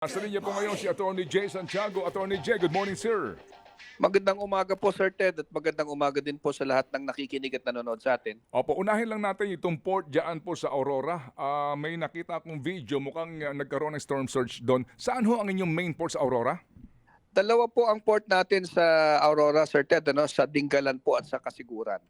Nasa linya po ngayon si Attorney Jay Santiago. Attorney Jay, good morning, sir. Magandang umaga po Sir Ted at magandang umaga din po sa lahat ng nakikinig at nanonood sa atin. Opo, unahin lang natin itong port dyan po sa Aurora. Ah, may nakita akong video, mukhang ah, nagkaroon ng storm surge doon. Saan ho ang inyong main port sa Aurora? Dalawa po ang port natin sa Aurora Sir Ted, ano, sa Dingalan po at sa Kasiguran.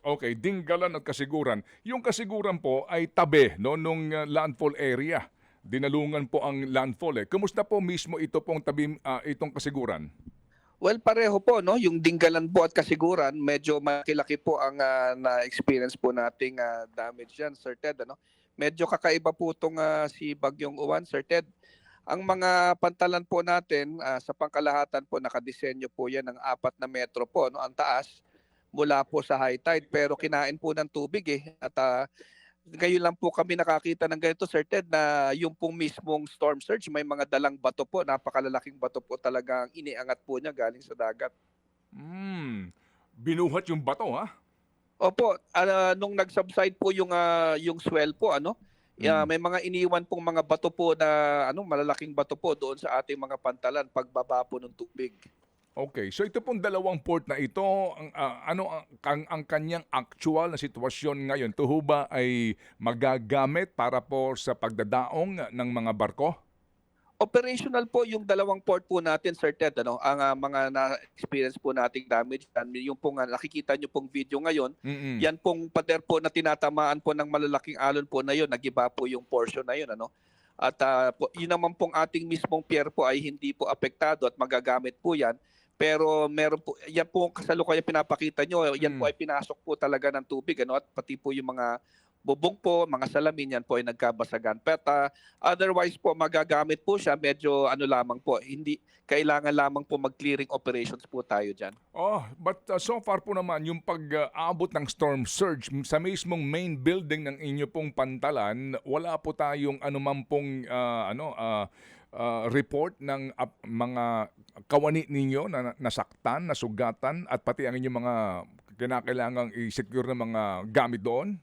Okay, Dinggalan at Kasiguran. Yung Kasiguran po ay tabi no, nung ah, landfall area. Dinalungan po ang landfall eh. Kumusta po mismo ito pong tabi, ah, itong Kasiguran? Well, pareho po, no? Yung Dingalan po at Kasiguran, medyo makilaki po ang ah, na-experience po nating ah, damage dyan, Sir Ted. Ano? Medyo kakaiba po itong ah, si Bagyong Uwan, Sir Ted. Ang mga pantalan po natin, ah, sa pangkalahatan po, nakadisenyo po yan ng apat na metro po, no? ang taas, mula po sa high tide. Pero kinain po ng tubig eh. At ah, ngayon lang po kami nakakita ng ganito, Sir Ted, na yung pong mismong storm surge, may mga dalang bato po, napakalalaking bato po talagang iniangat po niya galing sa dagat. Hmm, binuhat yung bato ha? Opo, ah, nung nag-subside po yung ah, yung swell po, ano? Mm. may mga iniwan pong mga bato po na ano, malalaking bato po doon sa ating mga pantalan pagbaba po ng tubig. Okay, so ito pong dalawang port na ito, ang, ah, ano ang, ang, ang kanyang actual na sitwasyon ngayon? Ito ba ay magagamit para po sa pagdadaong ng mga barko? Operational po yung dalawang port po natin, Sir Ted, ano? Ang ah, mga na-experience po nating damage, yung pong ah, nakikita nyo pong video ngayon, Mm-mm. Yan pong pader po na tinatamaan po ng malalaking alon po na yun, nagiba po yung portion na yun. Ano? At ah, po, yun naman pong ating mismong pier po ay hindi po apektado at magagamit po yan. Pero meron po, yan po ang kasalukuyan pinapakita nyo, yan po Mm. ay pinasok po talaga ng tubig. Ano? At pati po yung mga bubong po, mga salamin, yan po ay nagkabasagan. But ah, otherwise po, magagamit po siya, medyo ano lamang po, hindi, kailangan lamang po mag-clearing operations po tayo dyan. Oh, but uh, so far po naman, yung pag-aabot ng storm surge sa mismong main building ng inyo pong pantalan, wala po tayong anuman pong ah, ano, ah, ah, report ng ap- mga kawani ninyo na na- nasaktan, nasugatan, at pati ang inyong mga kinakailangang i-secure na mga gamit doon?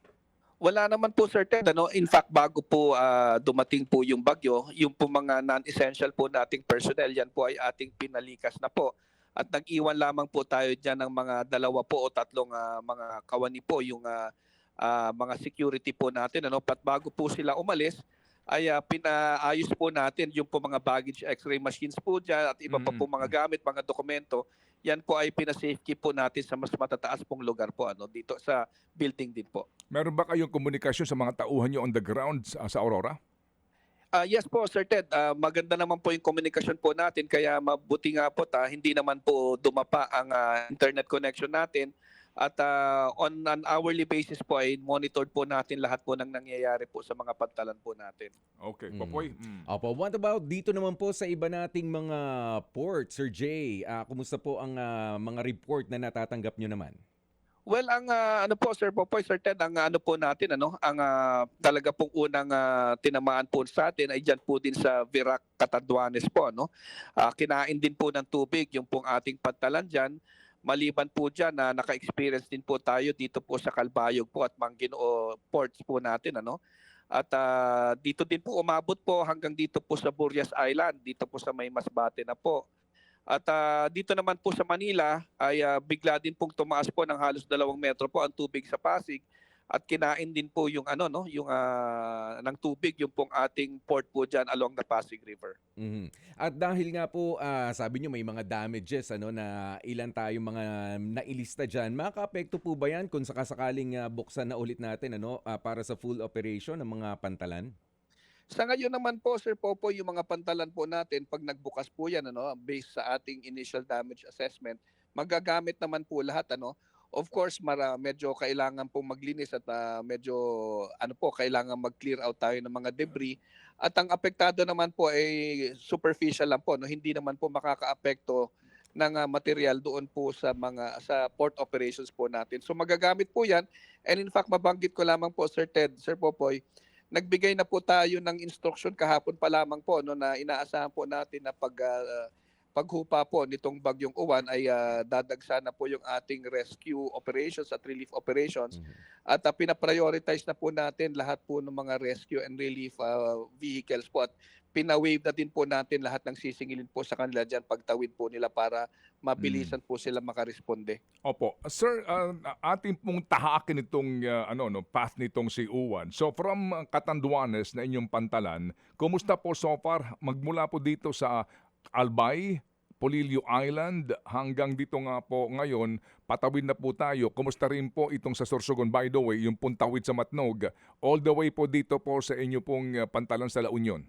Wala naman po Sir Ted. Ano? In fact, bago po ah, dumating po yung bagyo, yung po mga non-essential po nating personnel, yan po ay ating pinalikas na po. At nag-iwan lamang po tayo dyan ng mga dalawa po o tatlong ah, mga kawani po, yung ah, ah, mga security po natin. Ano? Pat bago po sila umalis, ay ah, pinaayos po natin yung po mga baggage x-ray machines po dyan at iba pa po mga gamit, mga dokumento. Yan po ay pinasafekeep po natin sa mas matataas pong lugar po ano dito sa building din po. Meron ba kayong komunikasyon sa mga tauhan nyo on the ground sa, sa Aurora? Ah, yes po, Sir Ted. Ah, maganda naman po yung komunikasyon po natin kaya mabuti nga po ta hindi naman po dumapa ang ah, internet connection natin at ah, on an hourly basis po ay monitored po natin lahat po ng nangyayari po sa mga pantalan po natin. Okay, Mm. Popoy. Mm. Opo, what about dito naman po sa iba nating mga port, Sir Jay? Ah, kumusta po ang ah, mga report na natatanggap nyo naman? Well, ang ah, ano po Sir Popoy, Sir Ted, ang ano po natin ano, ang ah, talaga pong unang ah, tinamaan po sa atin ay diyan po din sa Virac Catanduanes po ano. Ah, kinain din po ng tubig yung pong ating pantalan diyan. Maliban po diyan na naka-experience din po tayo dito po sa Calbayog po at Manginoo ports po natin ano. At ah, dito din po umabot po hanggang dito po sa Burias Island, dito po sa May Masbate na po. At ah, dito naman po sa Manila ay ah, bigla din pong tumaas po ng halos dalawang metro po ang tubig sa Pasig at kinain din po yung ano no yung ah, ng tubig yung pong ating port po diyan along the Pasig River. Mhm. At dahil nga po, ah, sabi nyo may mga damages, ano, na ilan tayo mga nailista dyan, makaka-apekto po ba yan kung sakasakaling ah, buksan na ulit natin ano, ah, para sa full operation ng mga pantalan? Sa ngayon naman po Sir Popo yung mga pantalan po natin pag nagbukas po yan ano based sa ating initial damage assessment magagamit naman po lahat ano Of course, mara, medyo kailangan pong maglinis at ah, medyo ano po, kailangan mag-clear out tayo ng mga debris. At ang apektado naman po ay superficial lang po, no? hindi naman po makakaapekto ng ah, material doon po sa mga sa port operations po natin. So magagamit po 'yan. And in fact, mabanggit ko lamang po Sir Ted, Sir Popoy, nagbigay na po tayo ng instruction kahapon pa lamang po no na inaasahan po natin na pag ah, paghupa po nitong bagyong uwan ay ah, dadagsa na po yung ating rescue operations at relief operations Mhm. at uh, pinaprioritize na po natin lahat po ng mga rescue and relief ah, vehicles po at pinawave na din po natin lahat ng sisingilin po sa kanila dyan pagtawid po nila para mabilisan po sila makaresponde. Opo. Sir, uh, ating pong tahakin itong uh, ano no, path nitong si Uwan. So from uh, Catanduanes na inyong pantalan, kumusta po so far magmula po dito sa Albay, Polillo Island hanggang dito nga po ngayon, patawid na po tayo. Kumusta rin po itong sa Sorsogon by the way, yung puntawid sa Matnog, all the way po dito po sa inyo pong uh, pantalan sa La Union.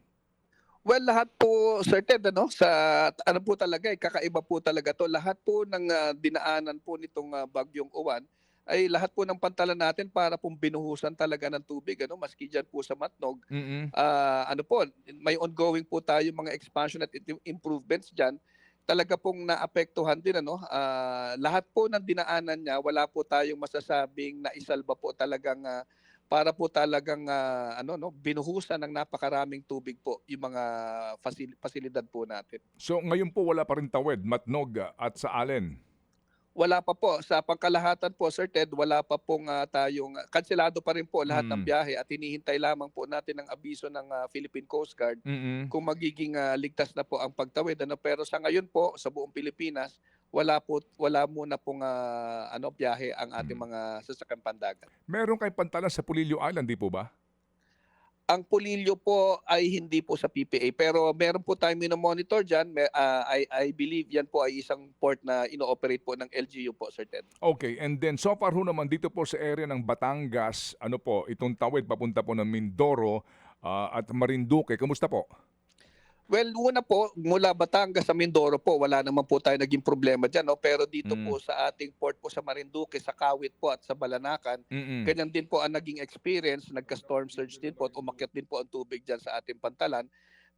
Well, lahat po, Ted, ano, sa, ano po talaga, eh, kakaiba po talaga to. Lahat po ng ah, dinaanan po nitong ah, bagyong uwan, ay lahat po ng pantalan natin para pong binuhusan talaga ng tubig, ano, maski dyan po sa Matnog. mm Ah, ano po, may ongoing po tayo mga expansion at im- improvements dyan. Talaga pong naapektuhan din ano. Ah, lahat po ng dinaanan niya, wala po tayong masasabing na isalba po talagang ah, para po talagang ah, ano no, binuhusan ng napakaraming tubig po yung mga fasil- pasilidad po natin. So ngayon po wala pa rin tawid, Matnog uh, at sa Allen. Wala pa po sa pangkalahatan po Sir Ted, wala pa pong ah, tayong kanselado pa rin po lahat ng Mm. biyahe at hinihintay lamang po natin ang abiso ng ah, Philippine Coast Guard mm kung magiging ah, ligtas na po ang pagtawid ano pero sa ngayon po sa buong Pilipinas wala po wala muna pong ah, ano biyahe ang ating Mm. mga sasakyan pandagat. Meron kayong pantalan sa Polillo Island, di po ba? Ang Pulilyo po ay hindi po sa PPA pero meron po tayong monitor diyan. I I believe yan po ay isang port na ino-operate po ng LGU po Sir Ted. Okay, and then so far ho naman dito po sa area ng Batangas, ano po, itong tawid papunta po ng Mindoro ah, at Marinduque. Kamusta po? Well, una po, mula Batangas sa Mindoro po, wala naman po tayo naging problema dyan. No? Pero dito Mm. po sa ating port po sa Marinduque, sa Kawit po at sa Balanacan, Mm-mm. Ganyan din po ang naging experience, nagka-storm surge din po at umakyat din po ang tubig dyan sa ating pantalan.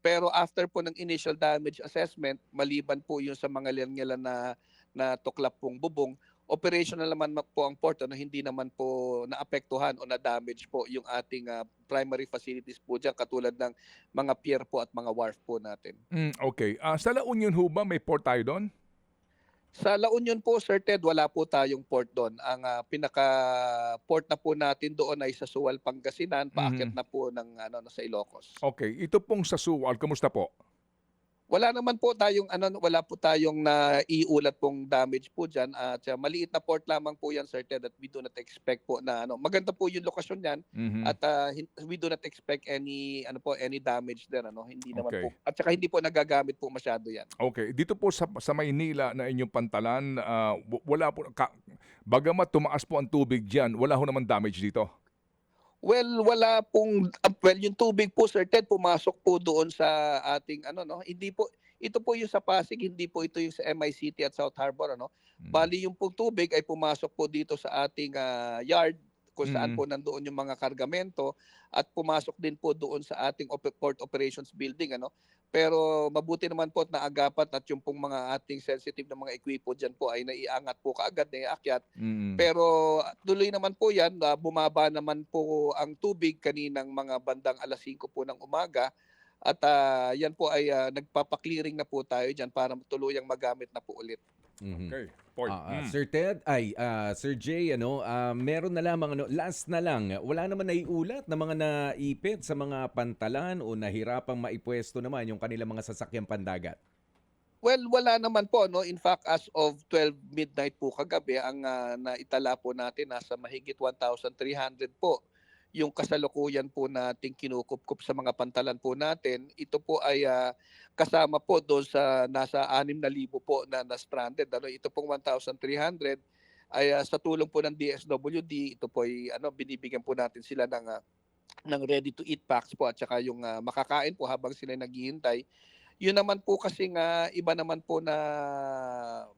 Pero after po ng initial damage assessment, maliban po yung sa mga liyan na, na tuklap pong bubong, operational naman ma- po ang port, ano, hindi naman po naapektuhan o na-damage po yung ating ah, primary facilities po dyan, katulad ng mga pier po at mga wharf po natin. Mm, okay. Ah, sa La Union ho ba may port tayo doon? Sa La Union po, Sir Ted, wala po tayong port doon. Ang ah, pinaka-port na po natin doon ay sa Suwal, Pangasinan, paakyat Mhm. na po ng ano, sa Ilocos. Okay, ito pong sa Suwal, kamusta po? Wala naman po tayong ano wala po tayong na iulat pong damage po diyan at uh, maliit na port lamang po yan Sir Ted at we do not expect po na ano maganda po yung lokasyon niyan Mhm. at uh, we do not expect any ano po any damage there ano hindi naman Okay. po at saka hindi po nagagamit po masyado yan. Okay, dito po sa, sa Maynila na inyong pantalan, w- wala po, ka, bagamat tumaas po ang tubig dyan, wala ho naman damage dito. Well, wala pong uh, well yung tubig po Sir Ted pumasok po doon sa ating ano no? Hindi po ito po yung sa Pasig hindi po ito yung sa MI City at South Harbor ano? Mm. Bali yung pong tubig ay pumasok po dito sa ating ah, yard kung saan Mm. po nandoon yung mga kargamento at pumasok din po doon sa ating op- port operations building ano. Pero mabuti naman po at naagapat at yung pong mga ating sensitive na mga equipo diyan po ay naiangat po kaagad, naiakyat. Mm. Pero tuloy naman po yan, ah, bumaba naman po ang tubig kaninang mga bandang alas 5 po ng umaga. At ah, yan po ay ah, nagpapa-clearing na po tayo diyan para tuluyang magamit na po ulit. Mhm. Okay, point. Ah, ah, Mm. Sir Ted, ay ah, Sir Jay, ano, ah, meron na lamang ano, last na lang. Wala naman naiulat na mga naipit sa mga pantalan o nahirapang maipwesto naman yung kanilang mga sasakyang pandagat. Well, wala naman po no. In fact, as of 12 midnight po kagabi, ang ah, naitala po natin nasa mahigit 1,300 po yung kasalukuyan po nating kinukupkup sa mga pantalan po natin. Ito po ay ah, kasama po doon sa nasa 6,000 po na, na stranded. Ano, ito pong 1,300 ay ah, sa tulong po ng DSWD, ito po ay ano binibigyan po natin sila ng ah, ng ready to eat packs po at saka yung ah, makakain po habang sila naghihintay. Yun naman po kasi nga iba naman po na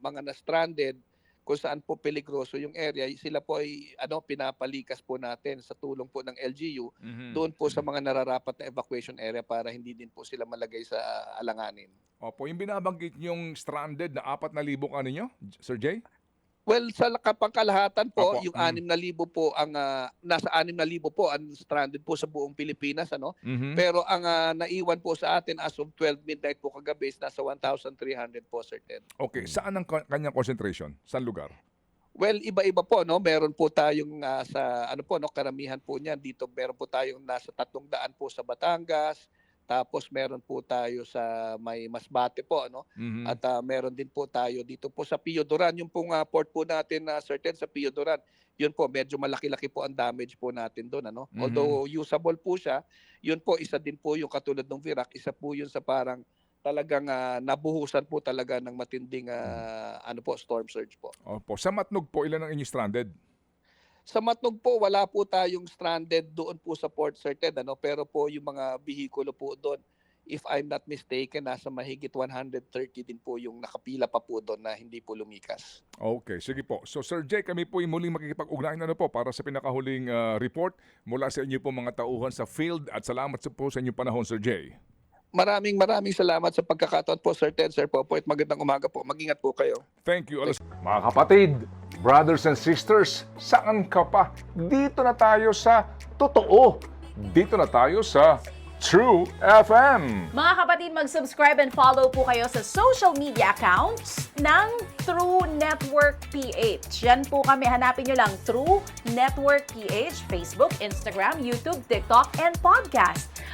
mga na stranded kung saan po peligroso yung area, sila po ay ano pinapalikas po natin sa tulong po ng LGU Mhm. doon po sa mga nararapat na evacuation area para hindi din po sila malagay sa alanganin. Opo, yung binabanggit yung stranded na 4,000 ka ninyo, Sir Jay? Well, sa kapangkalahatan po, Opo, yung mm. 6,000 po ang ah, nasa 6,000 po ang stranded po sa buong Pilipinas ano. Mhm. Pero ang ah, naiwan po sa atin as of 12 midnight po kagabi is nasa 1,300 po Sir Ted. Okay, saan ang ka- kanyang concentration? Saan lugar? Well, iba-iba po no. Meron po tayong ah, sa ano po no, karamihan po niyan dito. Meron po tayong nasa 300 po sa Batangas, Tapos meron po tayo sa may Masbate po ano. Mhm. At ah, meron din po tayo dito po sa Pio Duran, yung pong ah, port po natin na certain sa Pio Duran. Yun po medyo malaki-laki po ang damage po natin doon ano. Mhm. Although usable po siya, yun po isa din po yung katulad ng Virac, isa po yun sa parang talagang ah, nabuhusan po talaga ng matinding ah, ano po storm surge po. Opo. Sa Matnog po, ilan ang inyo stranded? Sa Matnog po wala po tayong stranded doon po sa Port Certed ano, pero po yung mga bihikulo po doon if I'm not mistaken nasa mahigit 130 din po yung nakapila pa po doon na hindi po lumikas. Okay, sige po. So Sir Jay, kami po ay muling makikipag-ugnayan na po para sa pinakahuling ah, report mula sa inyo po mga tauhan sa field at salamat sa po sa inyong panahon, Sir Jay. Maraming maraming salamat sa pagkakataon po Sir Ted, Sir Popo at magandang umaga po. Mag-ingat po kayo. Thank you. Alas- Mga kapatid, brothers and sisters, saan ka pa? Dito na tayo sa totoo. Dito na tayo sa True FM. Mga kapatid, mag-subscribe and follow po kayo sa social media accounts ng True Network PH. Yan po kami. Hanapin nyo lang True Network PH, Facebook, Instagram, YouTube, TikTok, and podcast.